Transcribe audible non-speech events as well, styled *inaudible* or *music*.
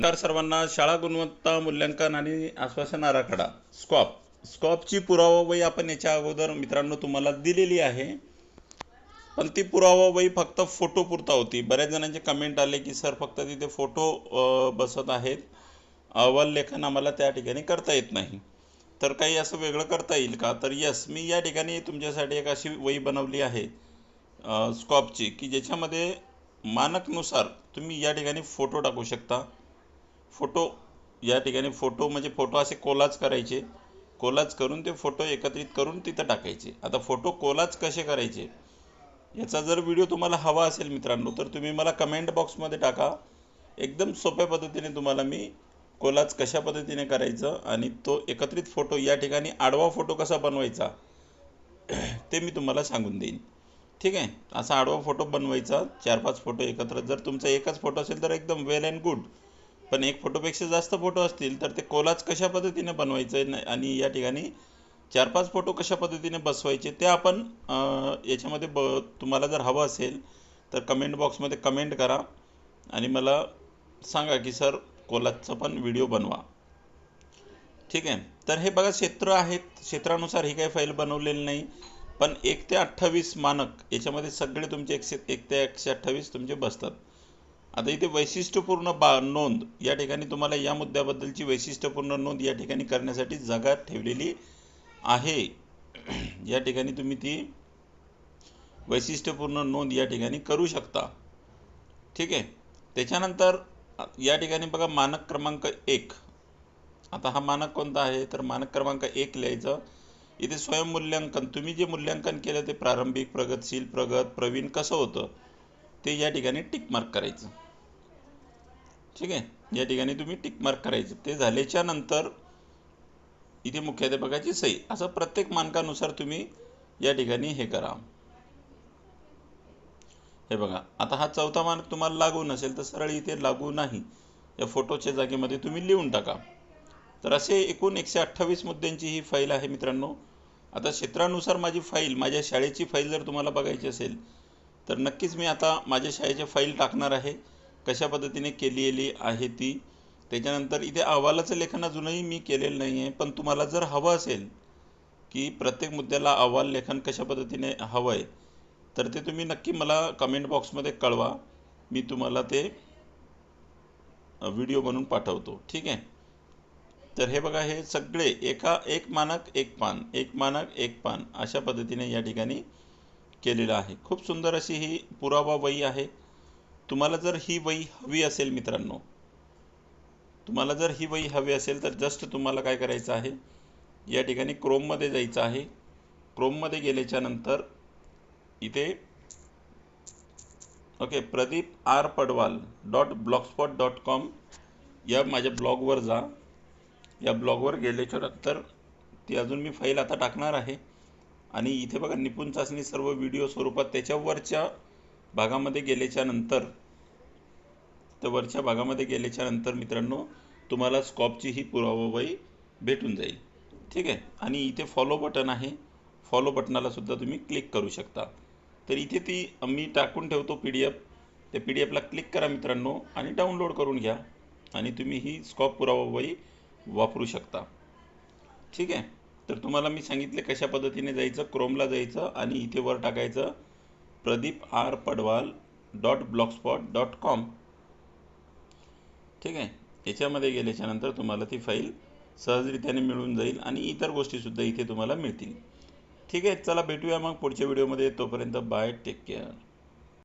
नमस्कार सर्वांना शाळा गुणवत्ता मूल्यांकन आणि आश्वासन आराखडा. स्कॉप. स्कॉपची पुरावावही आपण याच्या अगोदर मित्रांनो तुम्हाला दिलेली आहे. पण ती पुरावावही फक्त फोटो पुरता होती. बऱ्याच जणांचे कमेंट आले की सर फक्त तिथे फोटो बसत आहेत. अहवाल लेखन आम्हाला त्या ठिकाणी करता येत नाही. तर काही असं वेगळं करता येईल का? तर यस मी या ठिकाणी तुमच्यासाठी एक अशी वही बनवली आहे स्कॉपची की ज्याच्यामध्ये मानकनुसार तुम्ही या ठिकाणी फोटो टाकू शकता. फोटो या ठिकाणी फोटो म्हणजे फोटो असे कोलाज करायचे. कोलाज करून ते फोटो एकत्रित करून तिथं टाकायचे. आता फोटो कोलाज कसे करायचे? याचा जर व्हिडिओ तुम्हाला हवा असेल मित्रांनो तर तुम्ही मला कमेंट बॉक्समध्ये टाका. एकदम सोप्या पद्धतीने तुम्हाला मी कोलाज कशा पद्धतीने करायचं आणि तो एकत्रित फोटो या ठिकाणी आडवा फोटो कसा बनवायचा ते मी तुम्हाला सांगून देईन. ठीक आहे? असा आडवा फोटो बनवायचा. चार पाच फोटो एकत्र. जर तुमचा एकच फोटो असेल तर एकदम वेल अँड गुड पण एक फोटोपेक्षा जास्त फोटो असतील तर ते कोलाज कशा पद्धतीने बनवायचं न- आणि या ठिकाणी चार पाच फोटो कशा पद्धतीने बसवायचे ते आपण याच्यामध्ये ब तुम्हाला जर हवं असेल तर कमेंट बॉक्समध्ये कमेंट करा आणि मला सांगा की सर कोलाजचा पण व्हिडिओ बनवा. ठीक आहे? तर हे बघा क्षेत्र आहेत. क्षेत्रानुसार ही काही फाईल बनवलेली नाही. पण एक ते अठ्ठावीस मानक याच्यामध्ये सगळे तुमचे एकशे एक ते एकशे अठ्ठावीस तुमचे बसतात. आता इथे वैशिष्ट्यपूर्ण बा नोंद या ठिकाणी तुम्हाला या मुद्द्याबद्दलची वैशिष्ट्यपूर्ण नोंद या ठिकाणी करण्यासाठी जागा ठेवलेली आहे. *clears throat* या ठिकाणी तुम्ही ती वैशिष्ट्यपूर्ण नोंद या ठिकाणी करू शकता. ठीक आहे? त्याच्यानंतर या ठिकाणी बघा मानक क्रमांक एक. आता हा मानक कोणता आहे? तर मानक क्रमांक एक लिहायचं. इथे स्वयंमूल्यांकन तुम्ही जे मूल्यांकन केलं ते प्रारंभिक प्रगतशील प्रगत प्रवीण कसं होतं? ते या ठिकाणी टिक मार्क करायचं. ठीक आहे? या ठिकाणी तुम्ही टिक मार्क करायचं. ते झाल्याच्यानंतर इथे मुख्याध्यापकाची सही. असं प्रत्येक मानकानुसार तुम्ही या ठिकाणी हे करा. हे बघा आता हा चौथा मानक तुम्हाला लागू नसेल तर सरळ इथे लागू नाही. या फोटोच्या जागेमध्ये तुम्ही लिहून टाका. तर असे एकूण एकशे अठ्ठावीस मुद्द्यांची ही फाईल आहे मित्रांनो. आता क्षेत्रानुसार माझी फाईल माझ्या शाळेची फाईल जर तुम्हाला बघायची असेल तर नक्कीच मी आता माझ्या शाळेची फाईल टाकणार आहे. कशा पद्धतीने केलेली आहे ती. त्याच्यानंतर इथे अहवालाचं लेखन अजूनही मी केलेलं नाही आहे पण तुम्हाला जर हवं असेल की प्रत्येक मुद्द्याला अहवाल लेखन कशा पद्धतीने हवं आहे तर ते तुम्ही नक्की मला कमेंट बॉक्समध्ये कळवा. मी तुम्हाला ते व्हिडिओ बनवून पाठवतो. ठीक आहे? तर हे बघा हे सगळे एका एक मानक एक पान. एक मानक एक पान. अशा पद्धतीने या ठिकाणी केलेलं आहे. खूप सुंदर अशी ही पुरावा वही आहे. तुम्हाला जर ही वही हवी असेल मित्रांनो तुम्हाला जर ही वही हवी असेल तर जस्ट तुम्हाला काय करायचं आहे? या ठिकाणी क्रोममध्ये जायचं आहे. क्रोममध्ये गेल्याच्यानंतर इथे okay Pradeep R Padwal dot blogspot dot com या माझ्या ब्लॉगवर जा. या ब्लॉगवर गेल्याच्यानंतर ती अजून मी फाईल आता टाकणार आहे. आणि इथे बघा निपुण चाचणी सर्व व्हिडिओ स्वरूपात त्याच्यावरच्या भागामध्ये गेल्याच्यानंतर तर वरच्या भागामध्ये गेल्याच्यानंतर मित्रांनो तुम्हाला स्कॉपची ही पुरावावही भेटून जाईल. ठीक आहे? आणि इथे फॉलो बटन आहे. फॉलो बटनाला सुद्धा तुम्ही क्लिक करू शकता. तर इथे ती मी टाकून ठेवतो पी डी एफ त्या पी डी एफला क्लिक करा मित्रांनो आणि डाउनलोड करून घ्या. आणि तुम्ही ही स्कॉप पुरावावही वापरू शकता. ठीक आहे? तर तुम्हाला मी सांगितले कशा पद्धतीने जायचं क्रोमला जायचं आणि इथे वर टाकायचं. Pradeep R Padwal dot blogspot dot com. ठीक आहे? याच्यामध्ये गेल्याच्यानंतर तुम्हाला ती फाईल सहजरित्याने मिळून जाईल आणि इतर गोष्टीसुद्धा इथे तुम्हाला मिळतील. ठीक आहे? चला भेटूया मग पुढच्या व्हिडिओमध्ये. तोपर्यंत बाय टेक केअर.